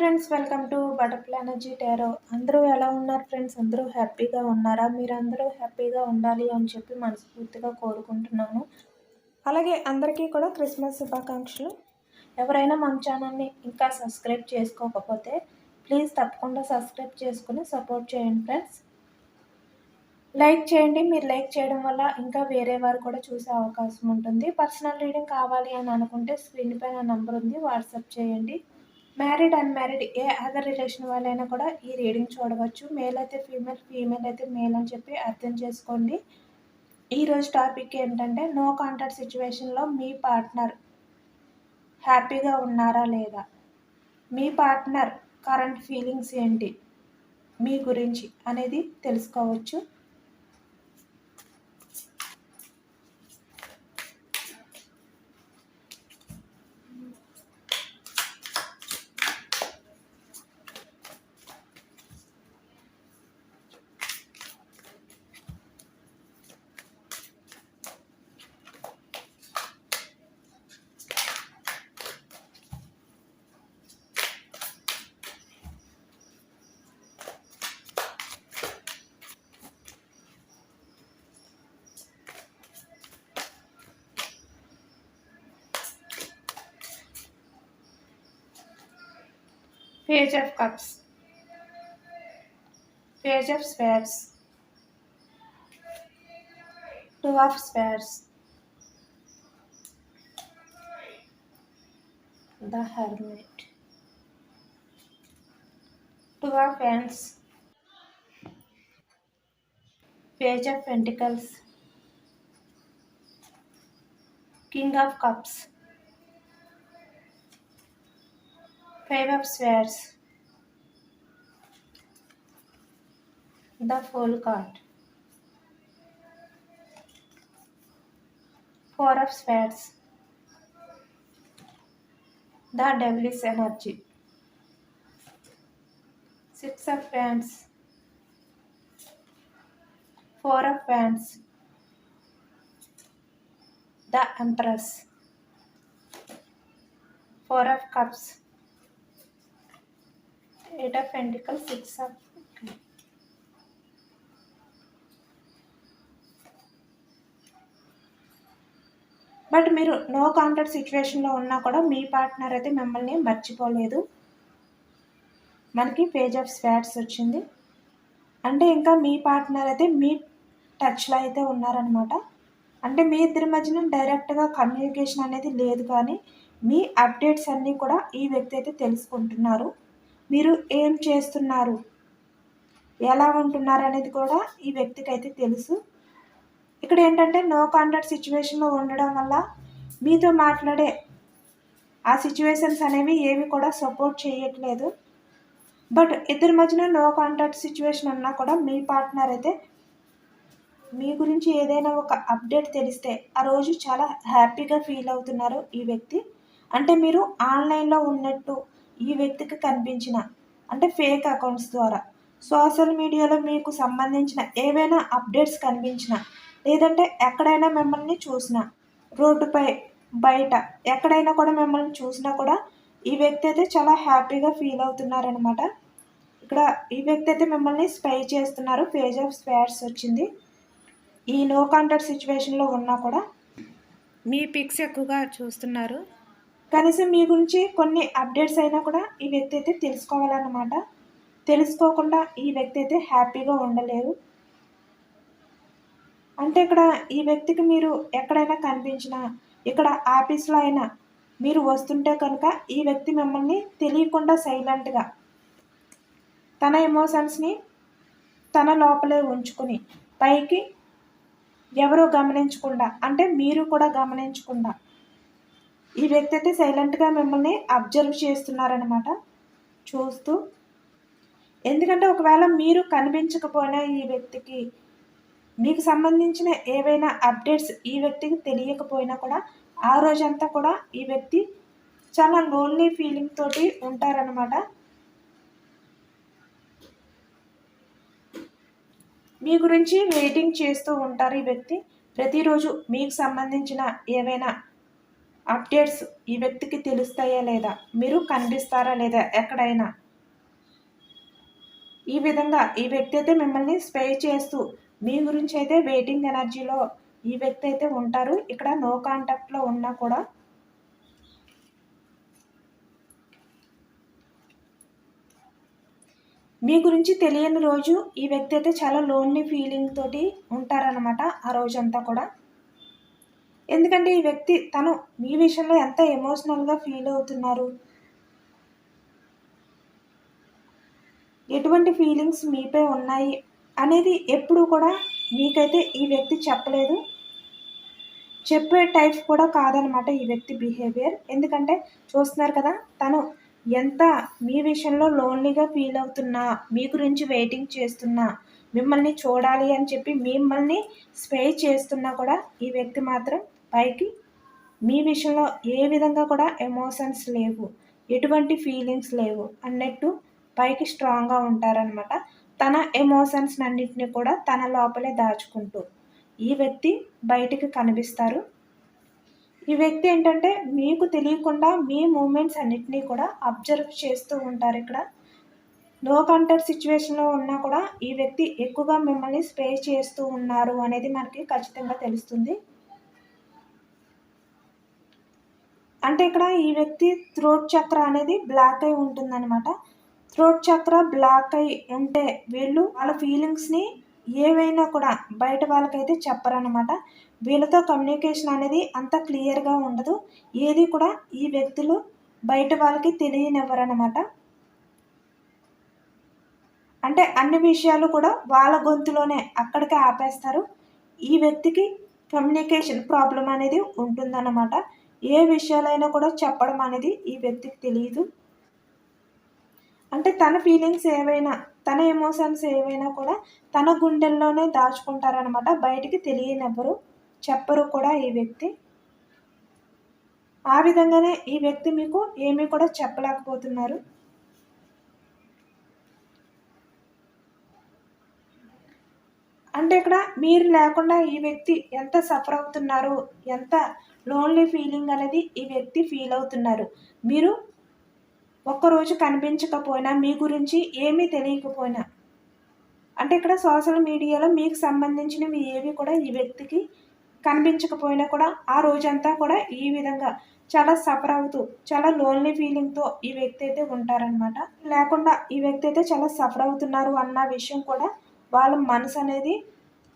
Friends welcome to butterfly energy tarot అందరూ ఎలా ఉన్నారు ఫ్రెండ్స్ అందరూ హ్యాపీగా ఉన్నారా? మీరు అందరూ హ్యాపీగా ఉండాలి అని చెప్పి మనస్ఫూర్తిగా కోరుకుంటున్నాను. అలాగే అందరికీ కూడా క్రిస్మస్ శుభాకాంక్షలు. ఎవరైనా మన ఛానల్ని ఇంకా సబ్స్క్రైబ్ చేసుకోకపోతే ప్లీజ్ తప్పకుండా సబ్స్క్రైబ్ చేసుకుని సపోర్ట్ చేయండి ఫ్రెండ్స్ లైక్ చేయండి. మీరు లైక్ చేయడం వల్ల ఇంకా వేరే వారు కూడా చూసే అవకాశం ఉంటుంది. పర్సనల్ రీడింగ్ కావాలి అని అనుకుంటే స్క్రీన్ పైన నంబర్ ఉంది. వాట్సాప్ చేయండి. మ్యారీడ్ అన్మ్యారీడ్ ఏ అదర్ రిలేషన్ వాళ్ళైనా కూడా ఈ రీడింగ్ చూడవచ్చు. మేల్ అయితే ఫీమేల్ ఫీమేల్ అయితే మేల్ అని చెప్పి అర్థం చేసుకోండి. ఈరోజు టాపిక్ ఏంటంటే నో కాంటాక్ట్ సిచ్యువేషన్లో మీ పార్ట్నర్ హ్యాపీగా ఉన్నారా లేదా? మీ పార్ట్నర్ కరెంట్ ఫీలింగ్స్ ఏంటి? మీ గురించి అనేది తెలుసుకోవచ్చు. Page of Cups, Page of Spades, Two of Spades, the Hermit, Two of Wands, Page of Pentacles, King of Cups. Five of Swords. The Fool card. Four of Swords. The Devilish Energy. Six of Wands. Four of Wands. The Empress. Four of Cups. Eight of pentacle six of but మీరు no contact సిచ్యువేషన్లో ఉన్నా కూడా మీ partner అయితే మిమ్మల్ని మర్చిపోలేదు. మనకి page of swords వచ్చింది. అంటే ఇంకా మీ పార్ట్నర్ అయితే మీ టచ్లో అయితే ఉన్నారనమాట అంటే మీ ఇద్దరి మధ్యన డైరెక్ట్గా కమ్యూనికేషన్ అనేది లేదు కానీ మీ అప్డేట్స్ అన్నీ కూడా ఈ వ్యక్తి అయితే తెలుసుకుంటున్నారు. మీరు ఏం చేస్తున్నారు? ఎలా ఉంటున్నారు అనేది కూడా ఈ వ్యక్తికి అయితే తెలుసు. ఇక్కడ ఏంటంటే నో కాంటాక్ట్ సిచ్యువేషన్లో ఉండడం వల్ల మీతో మాట్లాడే ఆ సిచ్యువేషన్స్ అనేవి ఏవి కూడా సపోర్ట్ చేయట్లేదు. బట్ ఇద్దరి మధ్యన నో కాంటాక్ట్ సిచ్యువేషన్ ఉన్నా కూడా మీ పార్ట్నర్ అయితే మీ గురించి ఏదైనా ఒక అప్డేట్ తెలిస్తే ఆ రోజు చాలా హ్యాపీగా ఫీల్ అవుతున్నారు ఈ వ్యక్తి. అంటే మీరు ఆన్లైన్లో ఉన్నట్టు ఈ వ్యక్తికి కనిపించిన అంటే ఫేక్ అకౌంట్స్ ద్వారా. సోషల్ మీడియాలో మీకు సంబంధించిన ఏవైనా అప్డేట్స్ కనిపించిన లేదంటే ఎక్కడైనా మిమ్మల్ని చూసిన రోడ్డుపై బయట ఎక్కడైనా కూడా మిమ్మల్ని చూసినా కూడా ఈ వ్యక్తి అయితే చాలా హ్యాపీగా ఫీల్ అవుతున్నారనమాట ఇక్కడ ఈ వ్యక్తి అయితే మిమ్మల్ని స్పై చేస్తున్నారు. పేజ్ ఆఫ్ స్పేర్స్ వచ్చింది. ఈ నో కాంటాక్ట్ సిచ్యువేషన్లో ఉన్నా కూడా మీ పిక్స్ ఎక్కువగా చూస్తున్నారు. కనీసం మీ గురించి కొన్ని అప్డేట్స్ అయినా కూడా ఈ వ్యక్తి అయితే తెలుసుకోవాలన్నమాట. తెలుసుకోకుండా ఈ వ్యక్తి అయితే హ్యాపీగా ఉండలేరు. అంటే ఇక్కడ ఈ వ్యక్తికి మీరు ఎక్కడైనా కనిపించినా ఇక్కడ ఆఫీస్లో అయినా మీరు వస్తుంటే కనుక ఈ వ్యక్తి మిమ్మల్ని తెలియకుండా సైలెంట్గా తన ఎమోషన్స్ని తన లోపలే ఉంచుకుని పైకి ఎవరో గమనించకుండా అంటే మీరు కూడా గమనించకుండా ఈ వ్యక్తి అయితే సైలెంట్గా మిమ్మల్ని అబ్జర్వ్ చేస్తున్నారనమాట చూస్తూ ఎందుకంటే ఒకవేళ మీరు కనిపించకపోయినా ఈ వ్యక్తికి మీకు సంబంధించిన ఏవైనా అప్డేట్స్ ఈ వ్యక్తికి తెలియకపోయినా కూడా ఆ రోజంతా కూడా ఈ వ్యక్తి చాలా లోన్లీ ఫీలింగ్ తోటి ఉంటారనమాట మీ గురించి వెయిటింగ్ చేస్తూ ఉంటారు ఈ వ్యక్తి. ప్రతిరోజు మీకు సంబంధించిన ఏవైనా అప్డేట్స్ ఈ వ్యక్తికి తెలుస్తాయా లేదా? మీరు కనిపిస్తారా లేదా? ఎక్కడైనా? ఈ విధంగా ఈ వ్యక్తి అయితే మిమ్మల్ని స్పే చేస్తూ మీ గురించి అయితే వెయిటింగ్ ఎనర్జీలో ఈ వ్యక్తి అయితే ఉంటారు. ఇక్కడ నో కాంటాక్ట్లో ఉన్నా కూడా మీ గురించి తెలియని రోజు ఈ వ్యక్తి అయితే చాలా లోన్లీ ఫీలింగ్ తోటి ఉంటారనమాట ఆ రోజంతా కూడా. ఎందుకంటే ఈ వ్యక్తి తను మీ విషయంలో ఎంత ఎమోషనల్గా ఫీల్ అవుతున్నారు? ఎటువంటి ఫీలింగ్స్ మీపై ఉన్నాయి అనేది ఎప్పుడు కూడా మీకైతే ఈ వ్యక్తి చెప్పలేదు. చెప్పే టైప్ కూడా కాదనమాట ఈ వ్యక్తి బిహేవియర్ ఎందుకంటే చూస్తున్నారు కదా తను ఎంత మీ విషయంలో లోన్లీగా ఫీల్ అవుతున్నా మీ గురించి వెయిటింగ్ చేస్తున్నా మిమ్మల్ని చూడాలి అని చెప్పి మిమ్మల్ని స్పే చేస్తున్నా కూడా ఈ వ్యక్తి మాత్రం పైకి. మీ విషయంలో ఏ విధంగా కూడా ఎమోషన్స్ లేవు. ఎటువంటి ఫీలింగ్స్ లేవు. అన్నట్టు పైకి స్ట్రాంగ్గా ఉంటారనమాట తన ఎమోషన్స్ అన్నింటినీ కూడా తన లోపలే దాచుకుంటూ. ఈ వ్యక్తి బయటికి కనిపిస్తారు. ఈ వ్యక్తి ఏంటంటే మీకు తెలియకుండా మీ మూమెంట్స్ అన్నిటినీ కూడా అబ్జర్వ్ చేస్తూ ఉంటారు ఇక్కడ. నో కాంటాక్ట్ సిచ్యువేషన్లో ఉన్నా కూడా ఈ వ్యక్తి ఎక్కువగా మిమ్మల్ని స్ప్రే చేస్తూ ఉన్నారు అనేది మనకి ఖచ్చితంగా తెలుస్తుంది. అంటే ఇక్కడ ఈ వ్యక్తి థ్రోట్ చక్ర అనేది బ్లాక్ అయి ఉంటుందన్నమాట. థ్రోట్ చక్ర బ్లాక్ అయి ఉంటే వీళ్ళు వాళ్ళ ఫీలింగ్స్ని ఏవైనా కూడా బయట వాళ్ళకైతే చెప్పరనమాట వీళ్ళతో కమ్యూనికేషన్ అనేది అంత క్లియర్గా ఉండదు. ఏది కూడా ఈ వ్యక్తులు బయట వాళ్ళకి తెలియనివ్వరనమాట అంటే అన్ని విషయాలు కూడా వాళ్ళ గొంతులోనే అక్కడికే ఆపేస్తారు. ఈ వ్యక్తికి కమ్యూనికేషన్ ప్రాబ్లం అనేది ఉంటుందన్నమాట. ఏ విషయాలైనా కూడా చెప్పడం అనేది ఈ వ్యక్తికి తెలియదు అంటే తన ఫీలింగ్స్ ఏవైనా తన ఎమోషన్స్ ఏవైనా కూడా తన గుండెల్లోనే దాచుకుంటారనమాట బయటికి తెలియనివ్వరు చెప్పరు కూడా ఈ వ్యక్తి. ఆ విధంగానే ఈ వ్యక్తి మీకు ఏమీ కూడా చెప్పలేకపోతున్నారు. అంటే ఇక్కడ మీరు లేకుండా ఈ వ్యక్తి ఎంత సఫర్ అవుతున్నారు ఎంత లోన్లీ ఫీలింగ్ అనేది ఈ వ్యక్తి ఫీల్ అవుతున్నారు. మీరు ఒక్కరోజు కనిపించకపోయినా మీ గురించి ఏమీ తెలియకపోయినా అంటే ఇక్కడ సోషల్ మీడియాలో మీకు సంబంధించినవి ఏవి కూడా ఈ వ్యక్తికి కనిపించకపోయినా కూడా ఆ రోజంతా కూడా ఈ విధంగా చాలా సఫర్ అవుతూ చాలా లోన్లీ ఫీలింగ్తో ఈ వ్యక్తి అయితే ఉంటారనమాట లేకుండా ఈ వ్యక్తి అయితే చాలా సఫర్ అవుతున్నారు అన్న విషయం కూడా వాళ్ళ మనసు అనేది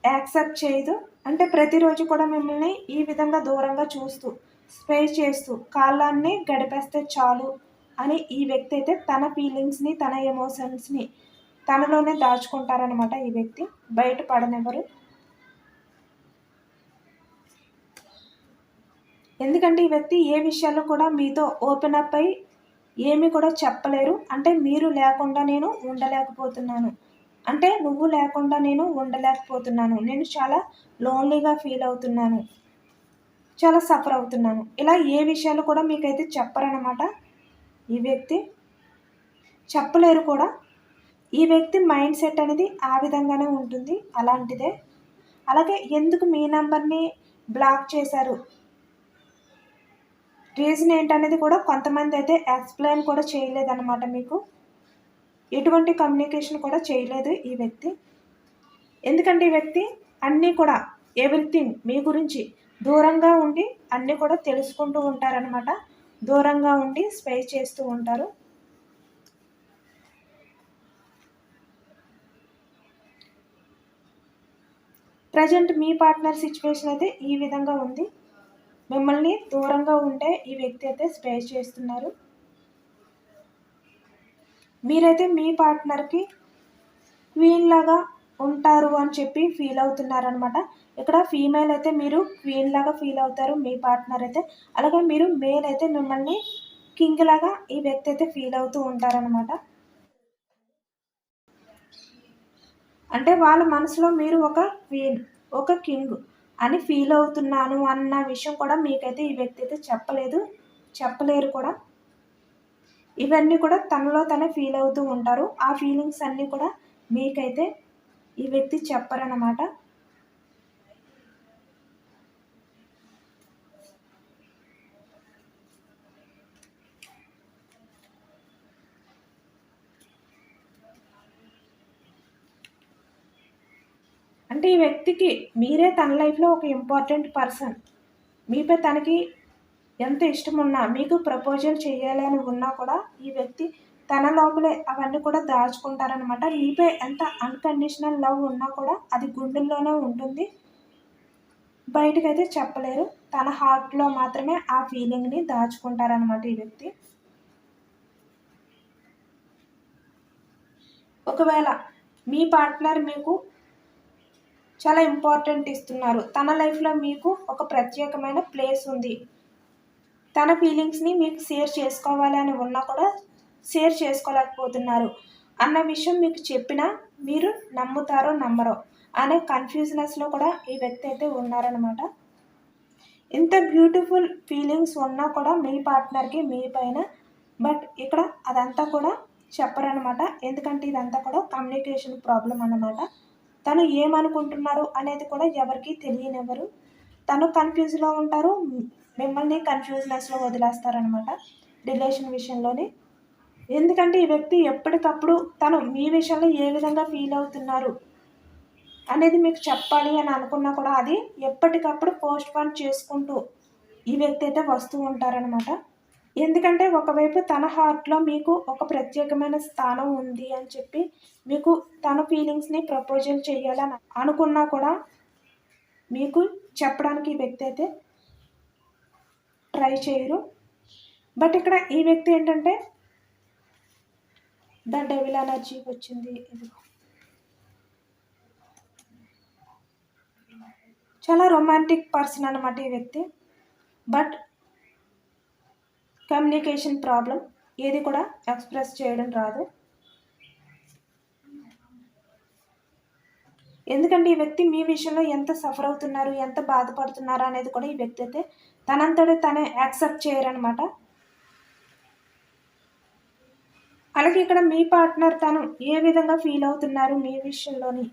యాక్సెప్ట్ చేయదు. అంటే ప్రతిరోజు కూడా మిమ్మల్ని ఈ విధంగా దూరంగా చూస్తూ స్ప్రే చేస్తూ కాలాన్ని గడిపేస్తే చాలు అని ఈ వ్యక్తి అయితే తన ఫీలింగ్స్ని తన ఎమోషన్స్ని తనలోనే దాచుకుంటారనమాట ఈ వ్యక్తి. బయట పడనివ్వరు. ఎందుకంటే ఈ వ్యక్తి ఏ విషయాల్లో కూడా మీతో ఓపెన్ అప్ అయి ఏమి కూడా చెప్పలేరు. అంటే మీరు లేకుండా నేను ఉండలేకపోతున్నాను. అంటే నువ్వు లేకుండా నేను ఉండలేకపోతున్నాను. నేను చాలా లోన్లీగా ఫీల్ అవుతున్నాను. చాలా సఫర్ అవుతున్నాను. ఇలా ఏ విషయాలు కూడా మీకైతే చెప్పరనమాట ఈ వ్యక్తి చెప్పలేరు కూడా. ఈ వ్యక్తి మైండ్ సెట్ అనేది ఆ విధంగానే ఉంటుంది. అలాంటిదే. అలాగే ఎందుకు మీ నెంబర్ని బ్లాక్ చేశారు? రీజన్ ఏంటనేది కూడా కొంతమంది అయితే ఎక్స్ప్లెయిన్ కూడా చేయలేదన్నమాట మీకు. ఎటువంటి కమ్యూనికేషన్ కూడా చేయలేదు ఈ వ్యక్తి. ఎందుకంటే ఈ వ్యక్తి అన్నీ కూడా ఎవ్రీథింగ్ మీ గురించి దూరంగా ఉండి అన్నీ కూడా తెలుసుకుంటూ ఉంటారనమాట దూరంగా ఉండి స్పై చేస్తూ ఉంటారు. ప్రజెంట్ మీ పార్ట్నర్ సిచ్యువేషన్ అయితే ఈ విధంగా ఉంది. మిమ్మల్ని దూరంగా ఉంటే ఈ వ్యక్తి అయితే స్పే చేస్తున్నారు. మీరైతే మీ పార్ట్నర్కి క్వీన్లాగా ఉంటారు అని చెప్పి ఫీల్ అవుతున్నారనమాట ఇక్కడ ఫీమేల్ అయితే మీరు క్వీన్ లాగా ఫీల్ అవుతారు మీ పార్ట్నర్ అయితే. అలాగే మీరు మేల్ అయితే మిమ్మల్ని కింగ్ లాగా ఈ వ్యక్తి అయితే ఫీల్ అవుతూ ఉంటారనమాట అంటే వాళ్ళ మనసులో మీరు ఒక క్వీన్ ఒక కింగ్ అని ఫీల్ అవుతున్నాను అన్న విషయం కూడా మీకైతే ఈ వ్యక్తి అయితే చెప్పలేదు చెప్పలేరు కూడా. ఇవన్నీ కూడా తనలో తనే ఫీల్ అవుతూ ఉంటారు. ఆ ఫీలింగ్స్ అన్నీ కూడా మీకైతే ఈ వ్యక్తి చెప్పరన్నమాట. అంటే ఈ వ్యక్తికి మీరే తన లైఫ్లో ఒక ఇంపార్టెంట్ పర్సన్. మీపై తనకి ఎంత ఇష్టం ఉన్నా మీకు ప్రపోజల్ చేయాలి అని ఉన్నా కూడా ఈ వ్యక్తి తన లోపలే అవన్నీ కూడా దాచుకుంటారనమాట మీపై ఎంత అన్కండిషనల్ లవ్ ఉన్నా కూడా అది గుండెల్లోనే ఉంటుంది. బయటకైతే చెప్పలేరు. తన హార్ట్లో మాత్రమే ఆ ఫీలింగ్ని దాచుకుంటారనమాట ఈ వ్యక్తి. ఒకవేళ మీ పార్ట్నర్ మీకు చాలా ఇంపార్టెంట్ ఇస్తున్నారు. తన లైఫ్లో మీకు ఒక ప్రత్యేకమైన ప్లేస్ ఉంది. తన ఫీలింగ్స్ని మీకు షేర్ చేసుకోవాలని ఉన్నా కూడా షేర్ చేసుకోలేకపోతున్నారు. అన్న విషయం మీకు చెప్పినా మీరు నమ్ముతారో నమ్మరో అనే కన్ఫ్యూజనెస్లో కూడా ఈ వ్యక్తి అయితే ఉన్నారనమాట ఇంత బ్యూటిఫుల్ ఫీలింగ్స్ ఉన్నా కూడా మీ పార్ట్నర్కి మీ పైన బట్ ఇక్కడ అదంతా కూడా చెప్పరనమాట ఎందుకంటే ఇదంతా కూడా కమ్యూనికేషన్ ప్రాబ్లం అన్నమాట. తను ఏమనుకుంటున్నారు అనేది కూడా ఎవరికి తెలియనివ్వరు. తను కన్ఫ్యూజ్లో ఉంటారు. మిమ్మల్ని కన్ఫ్యూజ్నెస్లో వదిలేస్తారనమాట రిలేషన్ విషయంలోనే. ఎందుకంటే ఈ వ్యక్తి ఎప్పటికప్పుడు తను మీ విషయంలో ఏ విధంగా ఫీల్ అవుతున్నారు అనేది మీకు చెప్పాలి అని అనుకున్నా కూడా అది ఎప్పటికప్పుడు పోస్ట్ పోన్ చేసుకుంటూ ఈ వ్యక్తి అయితే వస్తూ ఉంటారనమాట ఎందుకంటే ఒకవైపు తన హార్ట్లో మీకు ఒక ప్రత్యేకమైన స్థానం ఉంది అని చెప్పి మీకు తన ఫీలింగ్స్ని ప్రపోజల్ చేయాలని అనుకున్నా కూడా మీకు చెప్పడానికి ఈ వ్యక్తి అయితే ట్రై చేయరు. బట్ ఇక్కడ ఈ వ్యక్తి ఏంటంటే ద డెవిల్ ఎనర్జీ వచ్చింది చాలా రొమాంటిక్ పర్సన్ అనమాట ఈ వ్యక్తి. బట్ కమ్యూనికేషన్ ప్రాబ్లం ఏది కూడా ఎక్స్ప్రెస్ చేయడం రాదు. ఎందుకంటే ఈ వ్యక్తి మీ విషయంలో ఎంత సఫర్ అవుతున్నారు ఎంత బాధపడుతున్నారు అనేది కూడా ఈ వ్యక్తి అయితే తనంతటి తనే యాక్సెప్ట్ చేయరనమాట అలాగే ఇక్కడ మీ పార్ట్నర్ తను ఏ విధంగా ఫీల్ అవుతున్నారు మీ విషయంలోని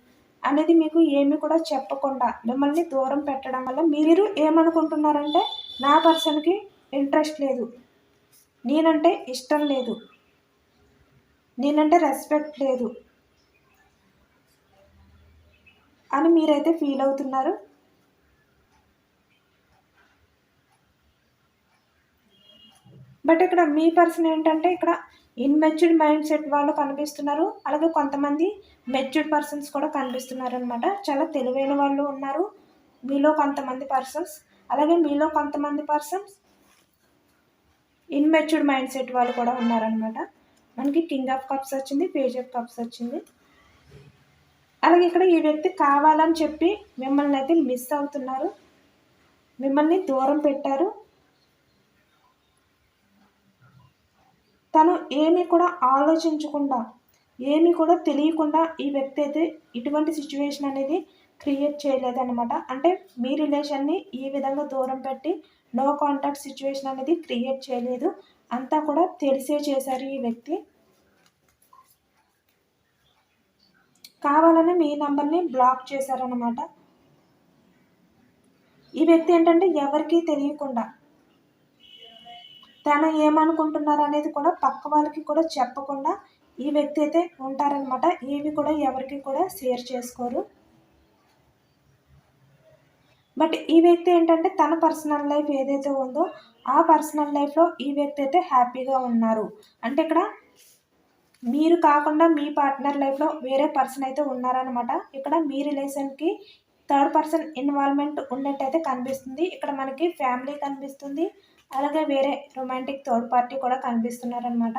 అనేది మీకు ఏమి కూడా చెప్పకుండా మిమ్మల్ని దూరం పెట్టడం వల్ల మీరు ఏమనుకుంటున్నారంటే నా పర్సన్కి ఇంట్రెస్ట్ లేదు. నేనంటే ఇష్టం లేదు. నేనంటే రెస్పెక్ట్ లేదు. అని మీరైతే ఫీల్ అవుతున్నారు. బట్ ఇక్కడ మీ పర్సన్ ఏంటంటే ఇక్కడ ఇన్మెచ్యూర్డ్ మైండ్ సెట్ వాళ్ళు కనిపిస్తున్నారు. అలాగే కొంతమంది మెచ్యూర్డ్ పర్సన్స్ కూడా కనిపిస్తున్నారు అనమాట చాలా తెలివైన వాళ్ళు ఉన్నారు. మీలో కొంతమంది పర్సన్స్. అలాగే మీలో కొంతమంది పర్సన్స్ ఇన్మెచ్యూర్డ్ మైండ్ సెట్ వాళ్ళు కూడా ఉన్నారనమాట మనకి కింగ్ ఆఫ్ కప్స్ వచ్చింది పేజ్ ఆఫ్ కప్స్ వచ్చింది. అలాగే ఇక్కడ ఈ వ్యక్తి కావాలని చెప్పి మిమ్మల్ని అయితే మిస్ అవుతున్నారు. మిమ్మల్ని దూరం పెట్టారు. తను ఏమీ కూడా ఆలోచించకుండా ఏమీ కూడా తెలియకుండా ఈ వ్యక్తి అయితే ఇటువంటి సిచ్యువేషన్ అనేది క్రియేట్ చేయలేదన్నమాట. అంటే మీ రిలేషన్ని ఈ విధంగా దూరం పెట్టి నో కాంటాక్ట్ సిచ్యువేషన్ అనేది క్రియేట్ చేయలేదు. అంతా కూడా తెలిసే చేశారు ఈ వ్యక్తి. కావాలని మీ నంబర్ని బ్లాక్ చేశారనమాట ఈ వ్యక్తి ఏంటంటే ఎవరికీ తెలియకుండా తను ఏమనుకుంటున్నారు అనేది కూడా పక్క వాళ్ళకి కూడా చెప్పకుండా ఈ వ్యక్తి అయితే ఉంటారనమాట ఏవి కూడా ఎవరికి కూడా షేర్ చేసుకోరు. బట్ ఈ వ్యక్తి ఏంటంటే తన పర్సనల్ లైఫ్ ఏదైతే ఉందో ఆ పర్సనల్ లైఫ్లో ఈ వ్యక్తి అయితే హ్యాపీగా ఉన్నారు. అంటే ఇక్కడ మీరు కాకుండా మీ పార్ట్నర్ లైఫ్లో వేరే పర్సన్ అయితే ఉన్నారనమాట ఇక్కడ మీ రిలేషన్కి థర్డ్ పర్సన్ ఇన్వాల్వ్మెంట్ ఉన్నట్టయితే కనిపిస్తుంది. ఇక్కడ మనకి ఫ్యామిలీ కనిపిస్తుంది. అలాగే వేరే రొమాంటిక్ థర్డ్ పార్టీ కూడా కనిపిస్తున్నారనమాట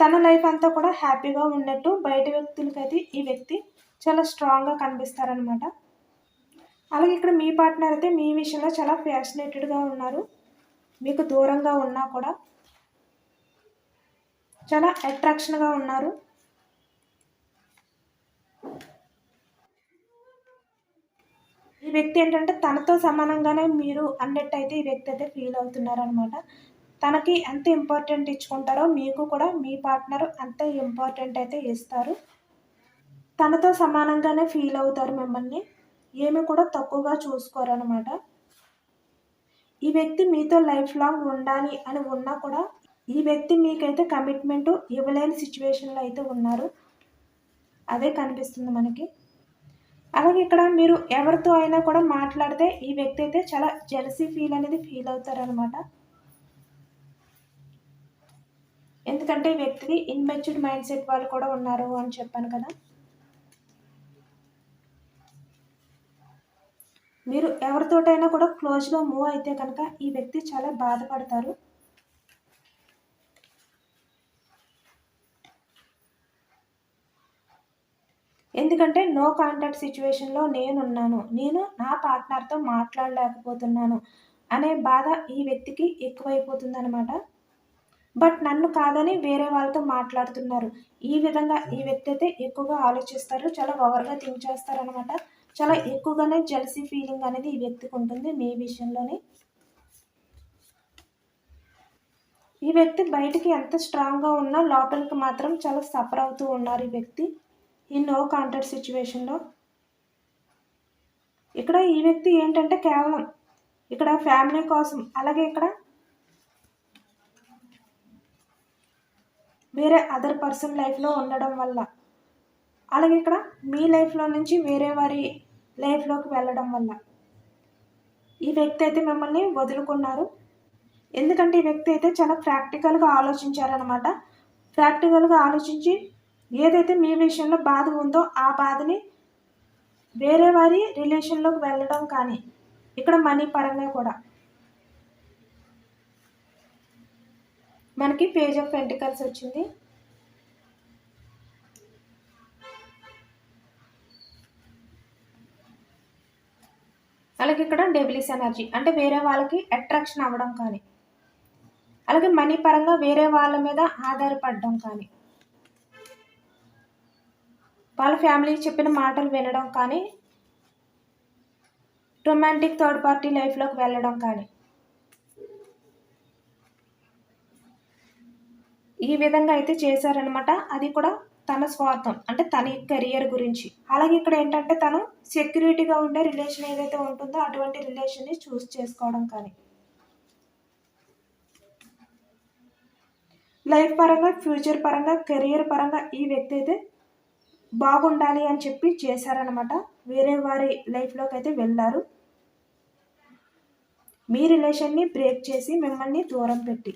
తన లైఫ్ అంతా కూడా హ్యాపీగా ఉన్నట్టు బయట వ్యక్తులకైతే ఈ వ్యక్తి చాలా స్ట్రాంగ్గా కనిపిస్తారనమాట అలాగే ఇక్కడ మీ పార్ట్నర్ అయితే మీ విషయంలో చాలా ఫ్యాషనేటెడ్గా ఉన్నారు. మీకు దూరంగా ఉన్నా కూడా చాలా అట్రాక్షన్గా ఉన్నారు. ఈ వ్యక్తి ఏంటంటే తనతో సమానంగానే మీరు అన్నట్టయితే ఈ వ్యక్తి అయితే ఫీల్ అవుతున్నారనమాట తనకి ఎంత ఇంపార్టెంట్ ఇచ్చుకుంటారో మీకు కూడా మీ పార్ట్నర్ అంతే ఇంపార్టెంట్ అయితే ఇస్తారు. తనతో సమానంగానే ఫీల్ అవుతారు మిమ్మల్ని. ఏమి కూడా తక్కువగా చూసుకోరు అనమాట ఈ వ్యక్తి మీతో లైఫ్ లాంగ్ ఉండాలి అని ఉన్నా కూడా ఈ వ్యక్తి మీకైతే కమిట్మెంట్ ఇవ్వలేని సిచ్యువేషన్లో అయితే ఉన్నారు. అదే కనిపిస్తుంది మనకి. అలాగే ఇక్కడ మీరు ఎవరితో అయినా కూడా మాట్లాడితే ఈ వ్యక్తి అయితే చాలా జెలసీ ఫీల్ అనేది ఫీల్ అవుతారనమాట ఎందుకంటే ఈ వ్యక్తికి ఇన్మెచ్యూర్డ్ మైండ్ సెట్ వాళ్ళు కూడా ఉన్నారు అని చెప్పాను కదా. మీరు ఎవరితోటైనా కూడా క్లోజ్గా మూవ్ అయితే కనుక ఈ వ్యక్తి చాలా బాధపడతారు. ఎందుకంటే నో కాంటాక్ట్ సిచ్యువేషన్లో నేనున్నాను. నేను నా పార్ట్నర్తో మాట్లాడలేకపోతున్నాను అనే బాధ ఈ వ్యక్తికి ఎక్కువైపోతుందనమాట బట్ నన్ను కాదని వేరే వాళ్ళతో మాట్లాడుతున్నారు. ఈ విధంగా ఈ వ్యక్తి అయితే ఎక్కువగా ఆలోచిస్తారు. చాలా ఓవర్గా థింక్ చేస్తారనమాట చాలా ఎక్కువగానే జెలసీ ఫీలింగ్ అనేది ఈ వ్యక్తికి ఉంటుంది మీ విషయంలోనే. ఈ వ్యక్తి బయటికి ఎంత స్ట్రాంగ్గా ఉన్నా లోపలికి మాత్రం చాలా సఫర్ అవుతూ ఉన్నారు ఈ వ్యక్తి. ఈ నో కాంటాక్ట్ సిచ్యువేషన్లో. ఇక్కడ ఈ వ్యక్తి ఏంటంటే కేవలం ఇక్కడ ఫ్యామిలీ కోసం అలాగే ఇక్కడ వేరే అదర్ పర్సన్ లైఫ్లో ఉండడం వల్ల అలాగే ఇక్కడ మీ లైఫ్లో నుంచి వేరే వారి లైఫ్లోకి వెళ్ళడం వల్ల. ఈ వ్యక్తి అయితే మిమ్మల్ని వదులుకున్నారు. ఎందుకంటే ఈ వ్యక్తి అయితే చాలా ప్రాక్టికల్గా ఆలోచించారనమాట ప్రాక్టికల్గా ఆలోచించి ఏదైతే మీ విషయంలో బాధ ఉందో ఆ బాధని వేరే వారి రిలేషన్లోకి వెళ్ళడం కానీ ఇక్కడ మనీ పరంగా కూడా. మనకి పేజ్ ఆఫ్ పెంటికల్స్ వచ్చింది. అలాగే ఇక్కడ డెబిలిస్ ఎనర్జీ అంటే వేరే వాళ్ళకి అట్రాక్షన్ అవ్వడం కానీ అలాగే మనీ పరంగా వేరే వాళ్ళ మీద ఆధారపడడం కానీ. వాళ్ళ ఫ్యామిలీ చెప్పిన మాటలు వినడం కానీ రొమాంటిక్ థర్డ్ పార్టీ లైఫ్లోకి వెళ్ళడం కానీ. ఈ విధంగా అయితే చేశారనమాట అది కూడా తన స్వార్థం అంటే తన కెరియర్ గురించి. అలాగే ఇక్కడ ఏంటంటే తను సెక్యూరిటీగా ఉండే రిలేషన్ ఏదైతే ఉంటుందో అటువంటి రిలేషన్ని చూస్ చేసుకోవడం కానీ. లైఫ్ పరంగా ఫ్యూచర్ పరంగా కెరియర్ పరంగా ఈ వ్యక్తి అయితే బాగుండాలి అని చెప్పి చేశారనమాట వేరే వారి లైఫ్లోకి అయితే వెళ్ళారు. మీ రిలేషన్ని బ్రేక్ చేసి మిమ్మల్ని దూరం పెట్టి.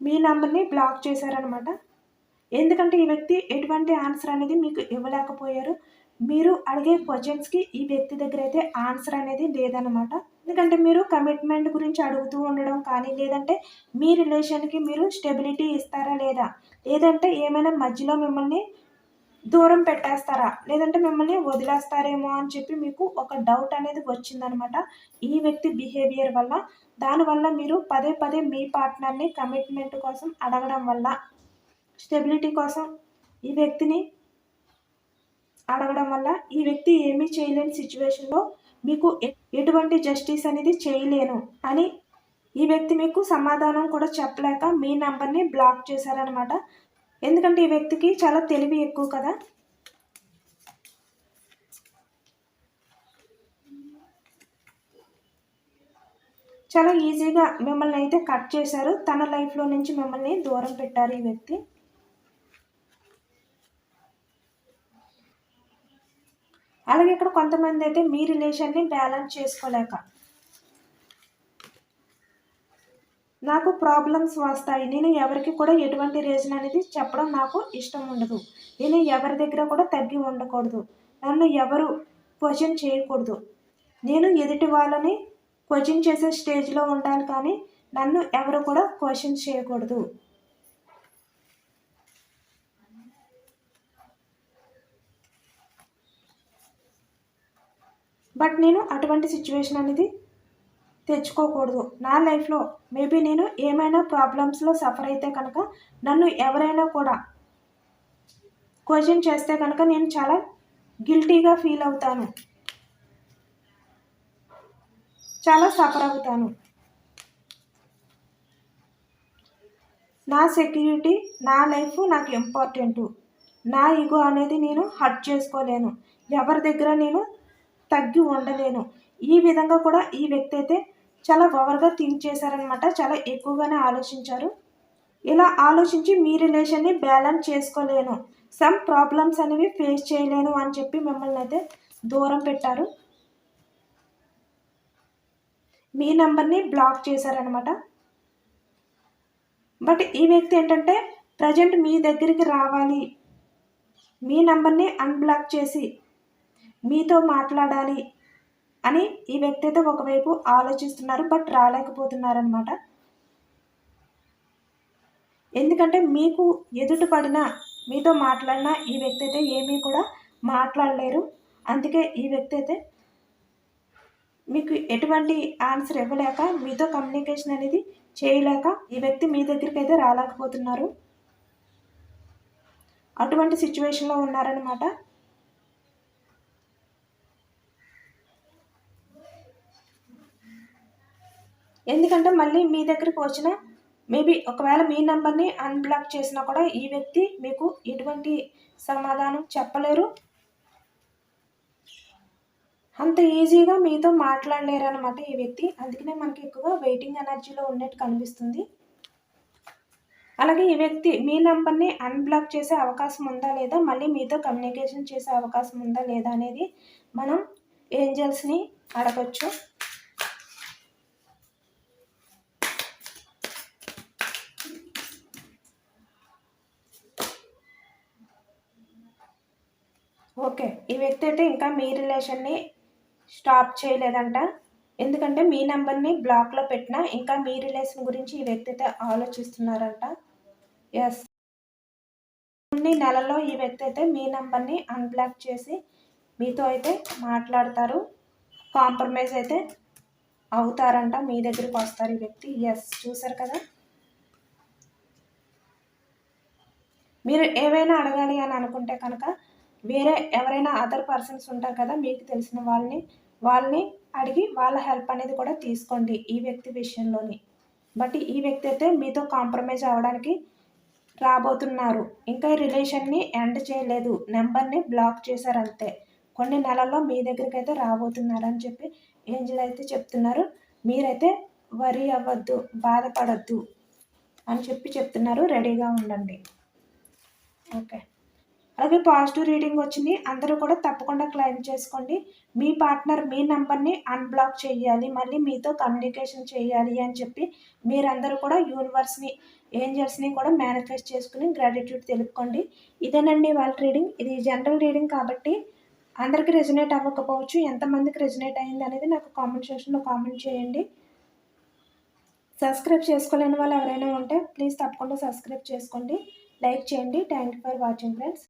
మీ నెంబర్ని బ్లాక్ చేశారనమాట ఎందుకంటే ఈ వ్యక్తి ఎటువంటి ఆన్సర్ అనేది మీకు ఇవ్వలేకపోయారు. మీరు అడిగే క్వశ్చన్స్కి ఈ వ్యక్తి దగ్గర అయితే ఆన్సర్ అనేది లేదనమాట ఎందుకంటే మీరు కమిట్మెంట్ గురించి అడుగుతూ ఉండడం కానీ లేదంటే మీ రిలేషన్కి మీరు స్టెబిలిటీ ఇస్తారా లేదా? లేదంటే ఏమైనా మధ్యలో మిమ్మల్ని దూరం పెట్టేస్తారా? లేదంటే మిమ్మల్ని వదిలేస్తారేమో అని చెప్పి మీకు ఒక డౌట్ అనేది వచ్చిందనమాట. ఈ వ్యక్తి బిహేవియర్ వల్ల దానివల్ల మీరు పదే పదే మీ పార్ట్నర్ని కమిట్మెంట్ కోసం అడగడం వల్ల స్టెబిలిటీ కోసం ఈ వ్యక్తిని అడగడం వల్ల ఈ వ్యక్తి ఏమీ చేయలేని సిచ్యువేషన్లో మీకు ఎటువంటి జస్టిస్ అనేది చేయలేను అని ఈ వ్యక్తి మీకు సమాధానం కూడా చెప్పలేక మీ నంబర్ని బ్లాక్ చేశారనమాట ఎందుకంటే ఈ వ్యక్తికి చాలా తెలివి ఎక్కువ కదా. చాలా ఈజీగా మిమ్మల్ని అయితే కట్ చేశారు. తన లైఫ్లో నుంచి మిమ్మల్ని దూరం పెట్టారు ఈ వ్యక్తి. అలాగే ఇక్కడ కొంతమంది అయితే మీ రిలేషన్ని బ్యాలెన్స్ చేసుకోలేక. నాకు ప్రాబ్లమ్స్ వస్తాయి. నేను ఎవరికి కూడా ఎటువంటి రీజన్ అనేది చెప్పడం నాకు ఇష్టం ఉండదు. నేను ఎవరి దగ్గర కూడా తగ్గి ఉండకూడదు. నన్ను ఎవరు క్వశ్చన్ చేయకూడదు. నేను ఎదుటి వాళ్ళని క్వశ్చన్ చేసే స్టేజ్లో ఉండాలి కానీ నన్ను ఎవరు కూడా క్వశ్చన్ చేయకూడదు. బట్ నేను అటువంటి సిచ్యువేషన్ అనేది తెచ్చుకోకూడదు. నా లైఫ్లో మేబీ నేను ఏమైనా ప్రాబ్లమ్స్లో సఫర్ అయితే కనుక నన్ను ఎవరైనా కూడా క్వశ్చన్ చేస్తే కనుక నేను చాలా గిల్టీగా ఫీల్ అవుతాను. చాలా సఫర్ అవుతాను. నా సెక్యూరిటీ నా లైఫ్ నాకు ఇంపార్టెంటు నా ఈగో అనేది నేను హర్ట్ చేసుకోలేను. ఎవరి దగ్గర నేను తగ్గి ఉండలేను. ఈ విధంగా కూడా ఈ వ్యక్తి అయితే చాలా ఓవర్గా థింక్ చేశారనమాట. చాలా ఎక్కువగానే ఆలోచించారు. ఇలా ఆలోచించి మీ రిలేషన్ని బ్యాలెన్స్ చేసుకోలేను. సమ్ ప్రాబ్లమ్స్ అనేవి ఫేస్ చేయలేను అని చెప్పి మిమ్మల్ని అయితే దూరం పెట్టారు. మీ నెంబర్ని బ్లాక్ చేశారనమాట. బట్ ఈ వ్యక్తి ఏంటంటే ప్రజెంట్ మీ దగ్గరికి రావాలి. మీ నెంబర్ని అన్బ్లాక్ చేసి మీతో మాట్లాడాలి అని ఈ వ్యక్తి అయితే ఒకవైపు ఆలోచిస్తున్నారు బట్ రాలేకపోతున్నారనమాట ఎందుకంటే మీకు ఎదుట పడిన మీతో మాట్లాడిన ఈ వ్యక్తి అయితే ఏమీ కూడా మాట్లాడలేరు. అందుకే ఈ వ్యక్తి అయితే మీకు ఎటువంటి ఆన్సర్ ఇవ్వలేక మీతో కమ్యూనికేషన్ అనేది చేయలేక ఈ వ్యక్తి మీ దగ్గరికి అయితే రాలేకపోతున్నారు. అటువంటి సిచ్యువేషన్లో ఉన్నారనమాట ఎందుకంటే మళ్ళీ మీ దగ్గరికి వచ్చిన మేబీ ఒకవేళ మీ నెంబర్ని అన్బ్లాక్ చేసినా కూడా ఈ వ్యక్తి మీకు ఎటువంటి సమాధానం చెప్పలేరు. అంత ఈజీగా మీతో మాట్లాడలేరు అనమాట ఈ వ్యక్తి. అందుకనే మనకి ఎక్కువగా వెయిటింగ్ ఎనర్జీలో ఉన్నట్టు కనిపిస్తుంది. అలాగే ఈ వ్యక్తి మీ నెంబర్ని అన్బ్లాక్ చేసే అవకాశం ఉందా లేదా మళ్ళీ మీతో కమ్యూనికేషన్ చేసే అవకాశం ఉందా లేదా అనేది మనం ఏంజల్స్ని అడగచ్చు. ఓకే. ఈ వ్యక్తి అయితే ఇంకా మీ రిలేషన్ని స్టాప్ చేయలేదంట. ఎందుకంటే మీ నెంబర్ని బ్లాక్లో పెట్టినా ఇంకా మీ రిలేషన్ గురించి ఈ వ్యక్తి అయితే ఆలోచిస్తున్నారంట. ఎస్ కొన్ని నెలలో ఈ వ్యక్తి అయితే మీ నెంబర్ని అన్బ్లాక్ చేసి మీతో అయితే మాట్లాడతారు. కాంప్రమైజ్ అయితే అవుతారంట. మీ దగ్గరికి వస్తారు ఈ వ్యక్తి. ఎస్ చూసారు కదా? మీరు ఏవైనా అడగాలి అని అనుకుంటే కనుక వేరే ఎవరైనా అదర్ పర్సన్స్ ఉంటారు కదా మీకు తెలిసిన వాళ్ళని వాళ్ళని అడిగి వాళ్ళ హెల్ప్ అనేది కూడా తీసుకోండి ఈ వ్యక్తి విషయంలోని. బట్ ఈ వ్యక్తి అయితే మీతో కాంప్రమైజ్ అవ్వడానికి రాబోతున్నారు. ఇంకా ఈ రిలేషన్ని ఎండ్ చేయలేదు. నెంబర్ని బ్లాక్ చేశారు అంతే. కొన్ని నెలల్లో మీ దగ్గరికి అయితే రాబోతున్నారు అని చెప్పి ఏంజల్ అయితే చెప్తున్నారు. మీరైతే వరి అవ్వద్దు బాధపడద్దు అని చెప్పి చెప్తున్నారు. రెడీగా ఉండండి. ఓకే అలాగే పాజిటివ్ రీడింగ్ వచ్చింది అందరూ కూడా తప్పకుండా క్లైమ్ చేసుకోండి. మీ పార్ట్నర్ మీ నెంబర్ని అన్బ్లాక్ చేయాలి మళ్ళీ మీతో కమ్యూనికేషన్ చేయాలి అని చెప్పి మీరందరూ కూడా యూనివర్స్ని ఏంజల్స్ని కూడా మేనిఫెస్ట్ చేసుకుని గ్రాటిట్యూడ్ తెలుపుకోండి. ఇదేనండి వాళ్ళ రీడింగ్. ఇది జనరల్ రీడింగ్ కాబట్టి అందరికీ రెజినేట్ అవ్వకపోవచ్చు. ఎంతమందికి రెజినేట్ అయింది అనేది నాకు కామెంట్ సెక్షన్లో కామెంట్ చేయండి. సబ్స్క్రైబ్ చేసుకోలేని వాళ్ళు ఎవరైనా ఉంటే ప్లీజ్ తప్పకుండా సబ్స్క్రైబ్ చేసుకోండి. లైక్ చేయండి. Thank you for watching friends.